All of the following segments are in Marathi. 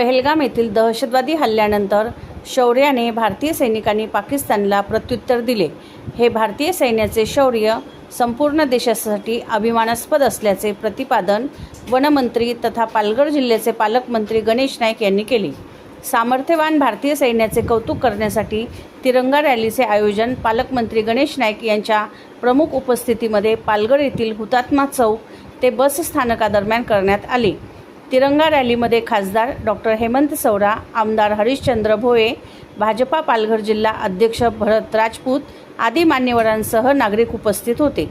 पहलगाम येथील दहशतवादी हल्ल्यानंतर शौर्याने भारतीय सैनिकांनी पाकिस्तानला प्रत्युत्तर दिले. हे भारतीय सैन्याचे शौर्य संपूर्ण देशासाठी अभिमानास्पद असल्याचे प्रतिपादन वनमंत्री तथा पालघर जिल्ह्याचे पालकमंत्री गणेश नाईक यांनी केले. सामर्थ्यवान भारतीय सैन्याचे कौतुक करण्यासाठी तिरंगा रॅलीचे आयोजन पालकमंत्री गणेश नाईक यांच्या प्रमुख उपस्थितीमध्ये पालघर येथील हुतात्मा चौक ते बस स्थानकादरम्यान करण्यात आले. तिरंगा रॅलीमध्ये खासदार डॉक्टर हेमंत सौरा आमदार हरिश्चंद्र भोये भाजपा पालघर जिल्हा अध्यक्ष भरत राजपूत आदी मान्यवरांसह नागरिक उपस्थित होते.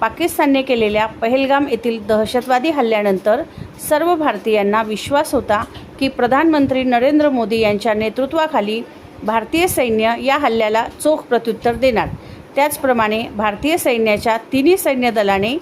पाकिस्तानने केलेल्या पहलगाम येथील दहशतवादी हल्ल्यानंतर सर्व भारतीयांना विश्वास होता की प्रधानमंत्री नरेंद्र मोदी यांच्या नेतृत्वाखाली भारतीय सैन्य या हल्ल्याला चोख प्रत्युत्तर देणार. त्याचप्रमाणे भारतीय सैन्याच्या तिन्ही सैन्य दलाने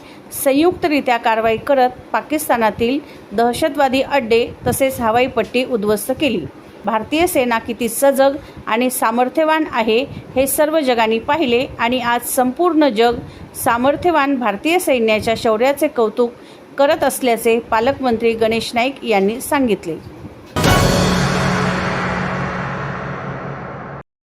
संयुक्तरित्या कारवाई करत पाकिस्तानातील दहशतवादी अड्डे तसेच हवाई पट्टी उद्ध्वस्त केली. भारतीय सेना किती सजग आणि सामर्थ्यवान आहे हे सर्व जगाने पाहिले आणि आज संपूर्ण जग सामर्थ्यवान भारतीय सैन्याच्या शौर्याचे कौतुक करत असल्याचे पालकमंत्री गणेश नाईक यांनी सांगितले.